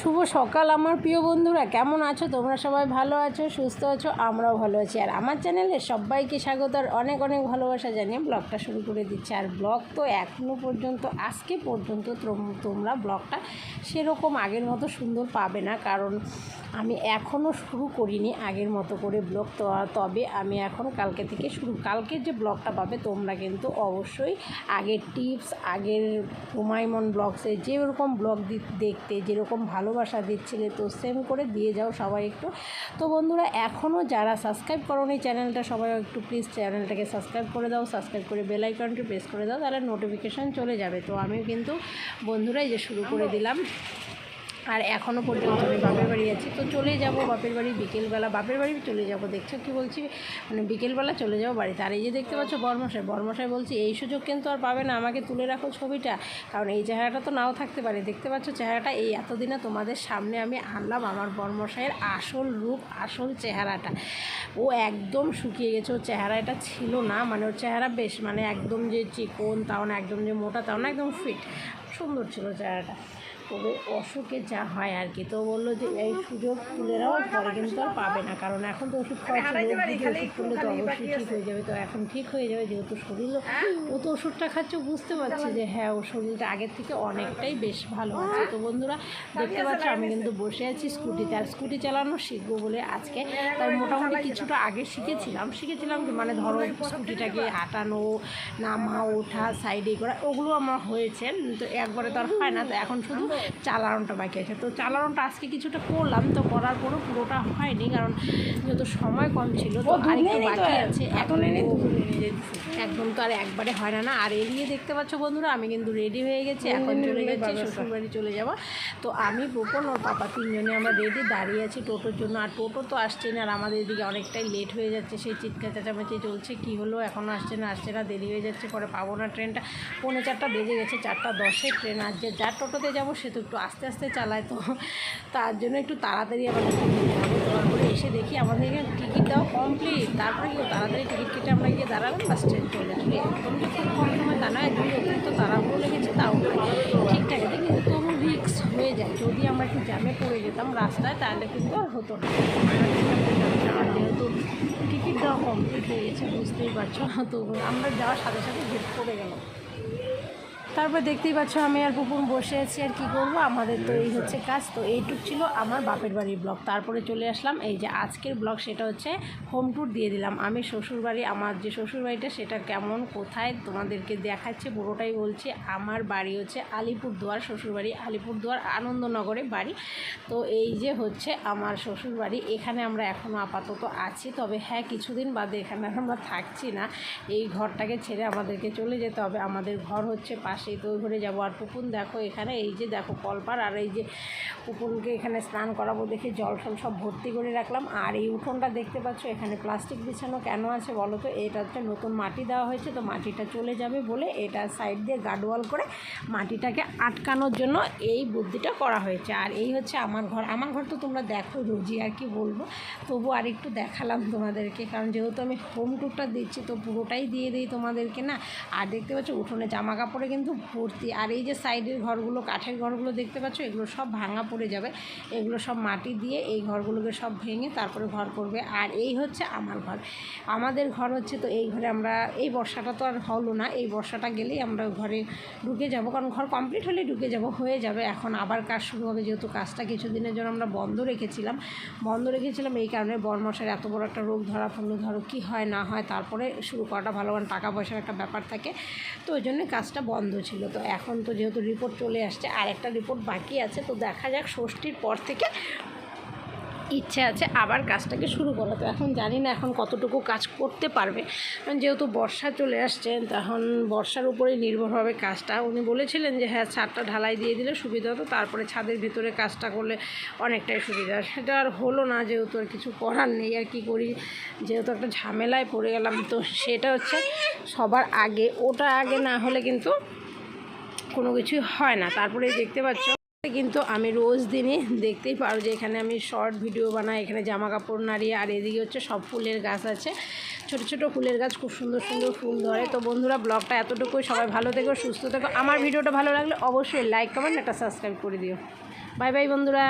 শুভ সকাল আমার প্রিয় বন্ধুরা। কেমন আছো? তোমরা সবাই ভালো আছো, সুস্থ আছো? আমরাও ভালো আছি। আর আমার চ্যানেলে সবাইকে স্বাগত আর অনেক অনেক ভালোবাসা জানিয়ে ব্লগটা শুরু করে দিচ্ছি। আর ব্লগ তো এখনও পর্যন্ত, আজকে পর্যন্ত তোমরা ব্লগটা সেরকম আগের মতো সুন্দর পাবে না। কারণ আমি এখনও শুরু করিনি আগের মতো করে ব্লগ তো তবে আমি এখন কালকে থেকে শুরু। কালকের যে ব্লগটা পাবে তোমরা কিন্তু অবশ্যই আগের টিপস আগের হুমায়ুন ব্লগসে যেরকম ব্লগ দেখতে যেরকম ভালোবাসা দিচ্ছিলে তো সেম করে দিয়ে যাও সবাই একটু। তো বন্ধুরা এখনও যারা সাবস্ক্রাইব করো এই চ্যানেলটা সবাই একটু প্লিজ চ্যানেলটাকে সাবস্ক্রাইব করে দাও। সাবস্ক্রাইব করে বেল আইকনটি প্রেস করে দাও তাহলে নোটিফিকেশান চলে যাবে। তো আমি কিন্তু বন্ধুরাই যে শুরু করে দিলাম। আর এখনও পর্যন্ত আমি বাপের বাড়ি আছি। তো চলে যাব বাপের বাড়ি বিকেলবেলা। বাপের বাড়ি চলে যাব, দেখছ কি বলছি? মানে বিকেলবেলা চলে যাব বাড়িতে। আর এই যে দেখতে পাচ্ছ বর্মশাই বর্মশাই বলছি, এই সুযোগ কিন্তু আর পাবে না, আমাকে তুলে রাখো ছবিটা। কারণ এই চেহারাটা তো নাও থাকতে পারে। দেখতে পাচ্ছ চেহারাটা, এই এতদিনে তোমাদের সামনে আমি আনলাম আমার বর্মশাইয়ের আসল রূপ, আসল চেহারাটা। ও একদম শুকিয়ে গেছে, ওর চেহারা এটা ছিল না মানে ওর চেহারা বেশ মানে একদম যে চিকন, তাও না, একদম যে মোটা, তাও না, একদম ফিট সুন্দর ছিল চেহারাটা। তবে অসুখে যা হয় আর কি। তো বলল যে এই সুযোগ তুলে নাও পরে কিন্তু আর পাবে না, কারণ এখন তো ওষুধ দিকে ওষুধ করলে তো অবশ্যই ঠিক হয়ে যাবে। তো এখন ঠিক হয়ে যাবে, যেহেতু শরীরও ও তো ওষুধটা খাচ্ছে বুঝতে পারছি যে হ্যাঁ ও শরীরটা আগের থেকে অনেকটাই বেশ ভালো আছে। তো বন্ধুরা, দেখতে পাচ্ছ আমি কিন্তু বসে আছি স্কুটিতে, আর স্কুটি চালানো শিখব বলে আজকে। তাই মোটামুটি কিছুটা আগে শিখেছিলাম। শিখেছিলাম মানে ধরো স্কুটিটাকে হাঁটানো, নামা, ওঠা, সাইডে করা, ওগুলো আমার হয়েছে। তো একবারে তো আর হয় না। তো এখন শুধু চালানোটা বাকি আছে। তো চালানোটা আজকে কিছুটা করলাম তো করার পরও পুরোটা হয়নি কারণ যত সময় কম ছিল তো আরেকটু বাকি আছে। এখন একদম তো আর একবারে হয় না না। আর এড়িয়ে দেখতে পাচ্ছ বন্ধুরা আমি কিন্তু রেডি হয়ে গেছি এখন চলে গেছি শ্বশুরবাড়ি চলে যাব। তো আমি বোপন ওর পাপা তিনজনে আমরা রেডি দাঁড়িয়ে আছি টোটোর জন্য। আর টোটো তো আসছে না আর আমাদের এদিকে অনেকটাই লেট হয়ে যাচ্ছে। সেই চিৎকার চেঁচামেচি চলছে কী হলো এখনও আসছে না আসছে না দেরি হয়ে যাচ্ছে পরে পাবো না ট্রেনটা। পৌনে চারটা বেজে গেছে চারটা দশে ট্রেন আর যে যার টোটোতে যাব সে তো একটু আস্তে আস্তে চালায় তো। তার জন্য একটু তাড়াতাড়ি তারপরে এসে দেখি আমাদের এখানে টিকিট দেওয়া কমপ্লিট তারপরে কি তাড়াতাড়ি টিকিট কেটে আমরা গিয়ে দাঁড়ালাম বাস ট্রেন চলে আসলে একদম খুব কম সময় তা নয় দুই অতিরিক্ত তাড়াহুড়ো লেগেছে, তাও ঠিকঠাক আছে, কিন্তু তবু রিক্স হয়ে যায়। যদি আমরা একটু জ্যামে পড়ে যেতাম রাস্তায়, তাহলে কিন্তু আর হতো না। যেহেতু টিকিট দেওয়া কমপ্লিট হয়ে গেছে, বুঝতেই পারছ। তো আমরা যাওয়ার সাথে সাথে ভেট পড়ে গেলাম। তারপর দেখতেই পাচ্ছ আমি আর পুপুন বসে আছি আর কি করব? আমাদের তো এই হচ্ছে কাজ। তো এইটুক ছিল আমার বাপের বাড়ির ব্লগ। তারপরে চলে আসলাম। এই যে আজকের ব্লগ সেটা হচ্ছে হোম ট্যুর দিয়ে দিলাম। আমি শ্বশুরবাড়ি, আমার যে শ্বশুরবাড়িটা সেটা কেমন, কোথায় তোমাদেরকে দেখাচ্ছে পুরোটাই বলছি। আমার বাড়ি হচ্ছে আলিপুরদুয়ার শ্বশুরবাড়ি, আলিপুরদুয়ার আনন্দনগরে বাড়ি। তো এই যে হচ্ছে আমার শ্বশুরবাড়ি, এখানে আমরা এখনও আপাতত আছি। তবে হ্যাঁ কিছুদিন বাদে এখানে আমরা থাকছি না। এই ঘরটাকে ছেড়ে আমাদেরকে চলে যেতে হবে। আমাদের ঘর হচ্ছে পাশেই তো ঘরে যাব। আর পুপুন দেখো এখানে, এই যে দেখো কলপার আর এই যে পুপুনকে এখানে স্নান করাবো দেখে জল ফল সব ভর্তি করে রাখলাম। আর এই উঠোনটা দেখতে পাচ্ছ, এখানে প্লাস্টিক বিছানো কেন আছে বলো তো? এটা হচ্ছে নতুন মাটি দেওয়া হয়েছে, তো মাটিটা চলে যাবে বলে এটা সাইড দিয়ে গার্ডওয়াল করে মাটিটাকে আটকানোর জন্য এই বুদ্ধিটা করা হয়েছে। আর এই হচ্ছে আমার ঘর। আমার ঘর তো তোমরা দেখো রোজই, আর কি বলব? তবু আর একটু দেখালাম তোমাদেরকে, কারণ যেহেতু আমি হোম টুরটা দিচ্ছি, তো পুরোটাই দিয়ে দিই তোমাদেরকে, না? আর দেখতে পাচ্ছ, উঠোনে জামা কাপড়ে কিন্তু ভর্তি। আর এই যে সাইডের ঘরগুলো, কাঠের ঘরগুলো দেখতে পাচ্ছ, এগুলো সব ভাঙা পড়ে যাবে। এগুলো সব মাটি দিয়ে এই ঘরগুলোকে সব ভেঙে তারপরে ঘর করবে। আর এই হচ্ছে আমার ঘর। আমাদের ঘর হচ্ছে তো এই ঘরে আমরা, এই বর্ষাটা তো আর হলো না। এই বর্ষাটা গেলেই আমরা ঘরে ঢুকে যাব। কারণ ঘর কমপ্লিট হলে ঢুকে যাব, হয়ে যাবে। এখন আবার কাজ শুরু হবে, যেহেতু কাজটা কিছুদিনের জন্য আমরা বন্ধ রেখেছিলাম। বন্ধ রেখেছিলাম এই কারণে বরমশার এত বড় একটা রোগ ধরা পড়ল। ধরো কী হয় না হয়, তারপরে শুরু করাটা ভালো। কারণ টাকা পয়সার একটা ব্যাপার থাকে। তো ওই জন্য কাজটা বন্ধ ছিল তো এখন তো যেহেতু রিপোর্ট চলে আসছে, আর একটা রিপোর্ট বাকি আছে, তো দেখা যাক ষষ্ঠীর পর থেকে ইচ্ছে আছে আবার কাজটাকে শুরু করা তো এখন জানি না এখন কতটুকু কাজ করতে পারবে। যেহেতু বর্ষা চলে আসছে, তখন বর্ষার উপরেই নির্ভর হবে কাজটা। উনি বলেছিলেন যে হ্যাঁ ছাদটা ঢালাই দিয়ে দিলে সুবিধা হতো, তারপরে ছাদের ভিতরে কাজটা করলে অনেকটাই সুবিধা। সেটা আর হলো না, যেহেতু আর কিছু করার নেই, আর কি করি? যেহেতু একটা ঝামেলায় পড়ে গেলাম, তো সেটা হচ্ছে সবার আগে। ওটা আগে না হলে কিন্তু কোনো কিছুই হয় না। তারপরে দেখতে পাচ্ছ, কিন্তু আমি রোজ দিনই দেখতেই পারো যে এখানে আমি শর্ট ভিডিও বানাই, এখানে জামা কাপড় নাড়িয়ে, আর এদিকে হচ্ছে সব ফুলের গাছ আছে। ছোট ছোট ফুলের গাছ খুব সুন্দর সুন্দর ফুল ধরে। তো বন্ধুরা, ব্লগটা এতটুকুই। সবাই ভালো থেকো, সুস্থ থেকো। আমার ভিডিওটা ভালো লাগলে অবশ্যই লাইক কমেন্ট একটা সাবস্ক্রাইব করে দিও। বাই বাই বন্ধুরা।